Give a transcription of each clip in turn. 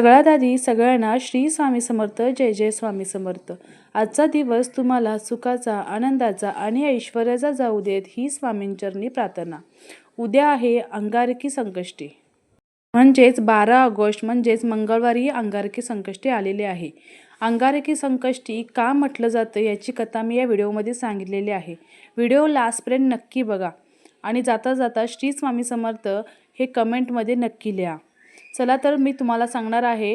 सगळ्यात आधी सगळ्यांना श्री स्वामी समर्थ जय जय स्वामी समर्थ. आजचा दिवस तुम्हाला सुखाचा आनंदाचा आणि ऐश्वर्याचा जाऊ देत ही स्वामींचरणी प्रार्थना. उद्या आहे अंगारकी संकष्टी. म्हणजेच बारा ऑगस्ट म्हणजेच मंगळवारी अंगारकी संकष्टी आलेले आहे. अंगारकी संकष्टी का म्हटलं जातं याची कथा मी या व्हिडिओमध्ये सांगितलेली आहे. व्हिडिओ लास्टपर्यंत नक्की बघा. आणि जाता जाता श्री स्वामी समर्थ हे कमेंटमध्ये नक्की लिहा. चला तर मी तुम्हाला सांगणार आहे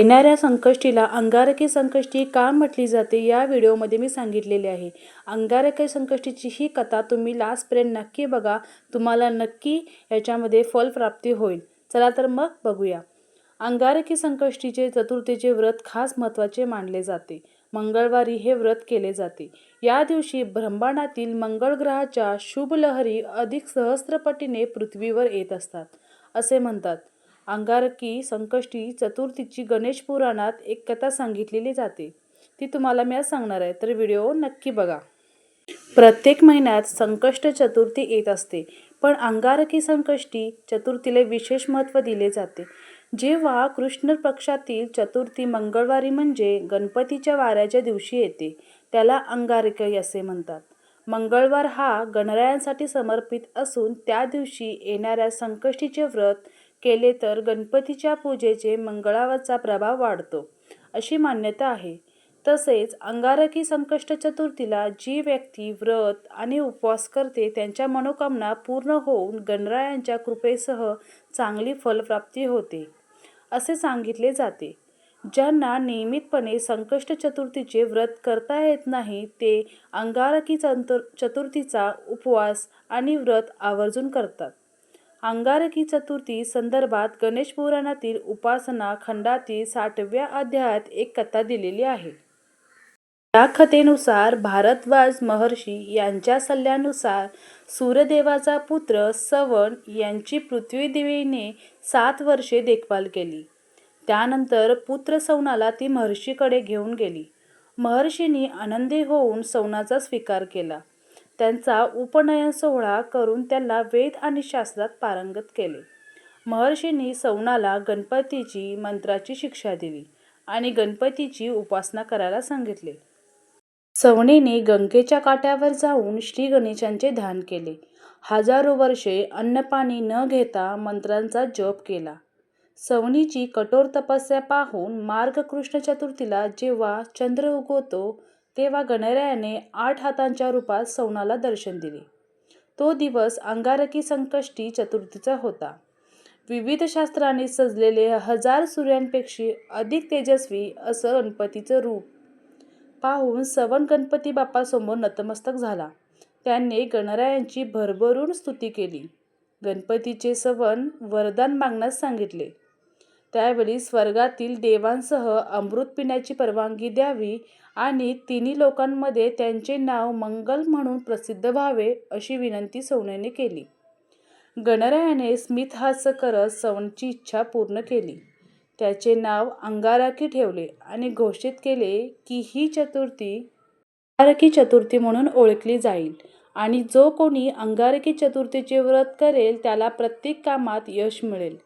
येणाऱ्या संकष्टीला अंगारकी संकष्टी का म्हटली जाते या व्हिडिओमध्ये मी सांगितलेले आहे. अंगारकी संकष्टीची ही कथा तुम्ही लास्टपर्यंत नक्की बघा तुम्हाला नक्की याच्यामध्ये फलप्राप्ती होईल. चला तर मग बघूया. अंगारकी संकष्टीचे चतुर्थीचे व्रत खास महत्त्वाचे मानले जाते. मंगळवारी हे व्रत केले जाते. या दिवशी ब्रह्मांडातील मंगळ ग्रहाच्या शुभ लहरी अधिक सहस्त्रपटीने पृथ्वीवर येत असतात. असे म्हणतात अंगारकी संकष्टी चतुर्थीची गणेश पुराणात एक कथा सांगितलेली जाते. ती तुम्हाला मी आज सांगणार आहे. तर व्हिडिओ नक्की बघा. प्रत्येक महिन्यात संकष्ट चतुर्थी येत असते पण अंगारकी संकष्टी चतुर्थीला विशेष महत्त्व दिले जाते. जेव्हा कृष्ण पक्षातील चतुर्थी मंगळवारी म्हणजे गणपतीच्या वाऱ्याच्या दिवशी येते त्याला अंगारकी असे म्हणतात. मंगळवार हा गणरायांसाठी समर्पित असून त्या दिवशी येणाऱ्या संकष्टीचे व्रत केले तर गणपतीच्या पूजेचे मंगळावरचा प्रभाव वाढतो अशी मान्यता आहे. तसेच अंगारकी संकष्ट चतुर्थीला जी व्यक्ती व्रत आणि उपवास करते त्यांच्या मनोकामना पूर्ण होऊन गणरायांच्या कृपेसह चांगली फलप्राप्ती होते असे सांगितले जाते. ज्यांना नियमितपणे संकष्ट चतुर्थीचे व्रत करता येत नाही ते अंगारकी चतुर चतुर्थीचा उपवास आणि व्रत आवर्जून करतात. अंगारकी चतुर्थी संदर्भात गणेश पुराणातील उपासना खंडातील साठव्या अध्यायात एक कथा दिलेली आहे. या कथेनुसार भारद्वाज महर्षी यांच्या सल्ल्यानुसार सूर्यदेवाचा पुत्र सवण यांची पृथ्वीदेवीने सात वर्षे देखभाल केली. त्यानंतर पुत्र सवनाला ती महर्षीकडे घेऊन गेली. महर्षींनी आनंदी होऊन सवनाचा स्वीकार केला. त्यांचा उपनयन सोहळा करून त्याला वेद आणि शास्त्रात पारंगत केले. महर्षींनी सवनाला गणपतीची मंत्राची शिक्षा दिली आणि गणपतीची उपासना करायला सांगितले. सवणीने गंगेच्या काट्यावर जाऊन श्री गणेशांचे ध्यान केले. हजारो वर्षे अन्नपाणी न घेता मंत्रांचा जप केला. सवणीची कठोर तपस्या पाहून मार्ग कृष्ण चतुर्थीला जेव्हा चंद्र उगवतो तेव्हा गणरायाने आठ हातांच्या रूपात सवनाला दर्शन दिले. तो दिवस अंगारकी संकष्टी चतुर्थीचा होता. विविध शास्त्राने सजलेले हजार सूर्यांपेक्षा अधिक तेजस्वी असं गणपतीचं रूप पाहून सवन गणपती बाप्पासमोर नतमस्तक झाला. त्यांनी गणरायांची भरभरून स्तुती केली. गणपतीचे सवन वरदान मागण्यास सांगितले. त्यावेळी स्वर्गातील देवांसह अमृत पिण्याची परवानगी द्यावी आणि तिन्ही लोकांमध्ये त्यांचे नाव मंगल म्हणून प्रसिद्ध व्हावे अशी विनंती सोन्याने केली. गणरायाने स्मितहास्य करत सवनची इच्छा पूर्ण केली. त्याचे नाव अंगारकी ठेवले आणि घोषित केले की ही चतुर्थी अंगारकी चतुर्थी म्हणून ओळखली जाईल आणि जो कोणी अंगारकी चतुर्थीचे व्रत करेल त्याला प्रत्येक कामात यश मिळेल.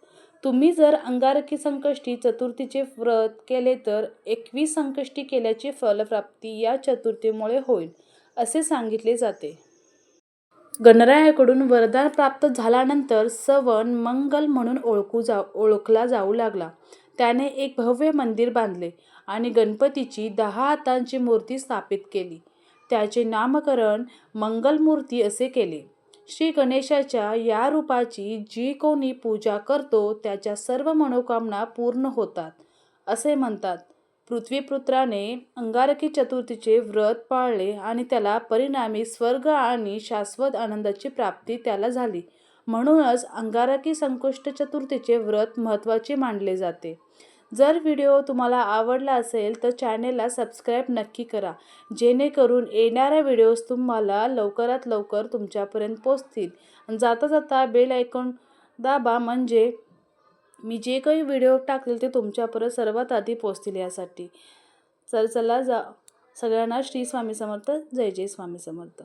तुम्ही जर अंगारकी संकष्टी चतुर्थीचे व्रत केले तर एकवीस संकष्टी केल्याची फलप्राप्ती या चतुर्थीमुळे होईल असे सांगितले जाते. गणरायाकडून वरदान प्राप्त झाल्यानंतर सवन मंगल म्हणून ओळखू जा ओळखला जाऊ लागला. त्याने एक भव्य मंदिर बांधले आणि गणपतीची दहा हातांची मूर्ती स्थापित केली. त्याचे नामकरण मंगलमूर्ती असे केले. श्री गणेशाच्या या रूपाची जी कोणी पूजा करतो त्याच्या सर्व मनोकामना पूर्ण होतात असे म्हणतात. पृथ्वीपुत्राने अंगारकी चतुर्थीचे व्रत पाळले आणि त्याला परिणामी स्वर्ग आणि शाश्वत आनंदाची प्राप्ती त्याला झाली. म्हणूनच अंगारकी संकुष्ट चतुर्थीचे व्रत महत्त्वाचे मानले जाते. जर व्हिडिओ तुम्हाला आवडला असेल तर चॅनेलला सबस्क्राईब नक्की करा. जेणेकरून येणाऱ्या व्हिडिओज तुम्हाला लवकरात लवकर तुमच्यापर्यंत पोचतील जाता जाता बेल ऐकून दाबा म्हणजे मी जे काही व्हिडिओ टाकतील ते तुमच्यापर्यंत सर्वात आधी पोचतील यासाठी. चल चला जा. सगळ्यांना श्री स्वामी समर्थ. जय जय स्वामी समर्थ.